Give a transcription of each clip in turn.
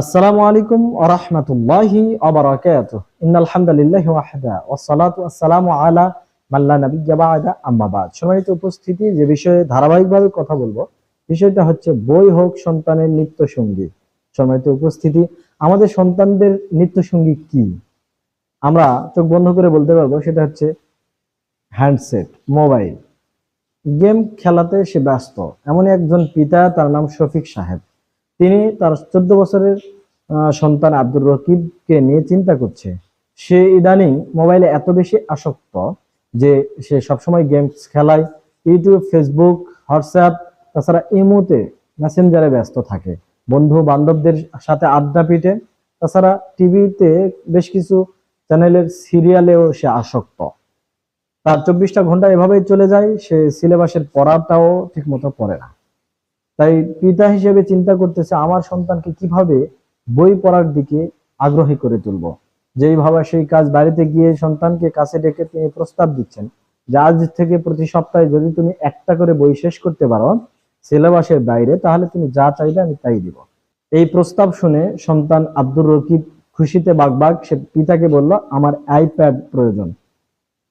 আসসালামু আলাইকুম ওয়া রাহমাতুল্লাহি ওয়া বারাকাতুহু ইন্নাল হামদালিল্লাহি ওয়াহদা। ওয়াস সালাতু ওয়াসসালামু আলা মান লা নাবিয়্যা বা'দা। আম্মা বাদ। সম্মানিত উপস্থিতি, যে বিষয়ে ধারাবাহিকভাবে কথা বলব, বিষয়টা হচ্ছে বই হোক, সন্তানের নিত্য সঙ্গী সম্মানিত উপস্থিতি, আমাদের সন্তানদের নিত্য সঙ্গী কি? আমরা চোখ বন্ধ করে বলতে পারব, সেটা হচ্ছে হ্যান্ডসেট, মোবাইল। গেম খেলাতে সে ব্যস্ত। এমনই একজন পিতা, তার নাম শফিক সাহেব। তিনি তার চোদ্দ বছরের সন্তান আব্দুর রকিবকে নিয়ে চিন্তা করছে। সে ইদানিং মোবাইলে এত বেশি আসক্ত যে সে সবসময় গেমস খেলায়, ইউটিউব, ফেসবুক, হোয়াটসঅ্যাপ, তাছাড়া ইমোতে মেসেঞ্জারে ব্যস্ত থাকে। বন্ধু বান্ধবদের সাথে আড্ডা পিটে, তাছাড়া টিভিতে বেশ কিছু চ্যানেলের সিরিয়ালেও সে আসক্ত। তার চব্বিশটা ঘণ্টা এভাবেই চলে যায়, সে সিলেবাসের পড়াটাও ঠিক মতো পড়ে না। তাই পিতা হিসেবে চিন্তা করতেছে, আমার সন্তানকে কীভাবে বই পড়ার দিকে আগ্রহী করে তুলব? যেই সেই কাজ বাড়িতে গিয়ে সন্তানকে কাছে ডেকে তিনি প্রস্তাব দিচ্ছেন যে, আজ থেকে প্রতি সপ্তাহে যদি তুমি একটা করে বই শেষ করতে পারো সিলেবাসের বাইরে, তাহলে তুমি যা চাইবে আমি তাই দিব। এই প্রস্তাব শুনে সন্তান আব্দুর রকিব খুশিতে বাগবাগ, সে পিতাকে বলল, আমার আইপ্যাড প্রয়োজন।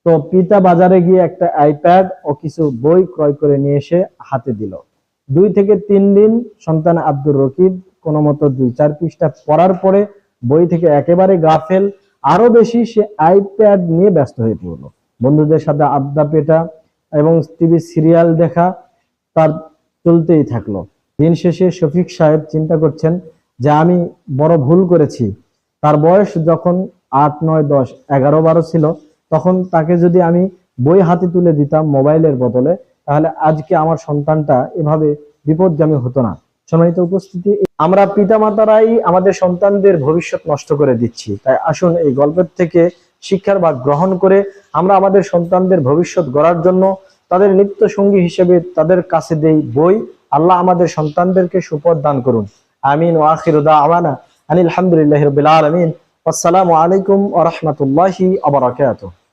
তো পিতা বাজারে গিয়ে একটা আইপ্যাড ও কিছু বই ক্রয় করে নিয়ে এসে হাতে দিল। দুই থেকে তিন দিন সন্তান আব্দুর রকিব কোনো মতো দুই চার পৃষ্ঠা পড়ার পরে বই থেকে একেবারে গাফেল আরও বেশি সে আইপ্যাড নিয়ে ব্যস্ত হয়ে পড়ল। বন্ধুদের সাথে আড্ডা পেটা এবং টিভি সিরিয়াল দেখা তার চলতেই থাকল। দিন শেষে শফিক সাহেব চিন্তা করছেন যে আমি বড় ভুল করেছি। তার বয়স যখন আট, নয়, দশ, এগারো, বারো ছিল, তখন তাকে যদি আমি বই হাতে তুলে দিতাম মোবাইলের বদলে তাহলে আজকে আমার সন্তানটা এভাবে বিপদগামী হতো না। সম্মানিত উপস্থিতি, আমরা পিতামাতারাই আমাদের সন্তানদের ভবিষ্যৎ নষ্ট করে দিচ্ছি। তাই আসুন এই গল্পের থেকে শিক্ষার ভাগ গ্রহণ করে আমরা আমাদের সন্তানদের ভবিষ্যৎ গড়ার জন্য তাদের নিত্য সঙ্গী হিসেবে তাদের কাছে দেই বই। আল্লাহ আমাদের সন্তানদেরকে সুপথ দান করুন। আমিন। ও আখির আওয়ানা আনিল আলহামদুলিল্লাহ রবিল আলমিন। আসসালামু আলাইকুম ওয়া রাহমাতুল্লাহি ওয়া বারাকাতুহু।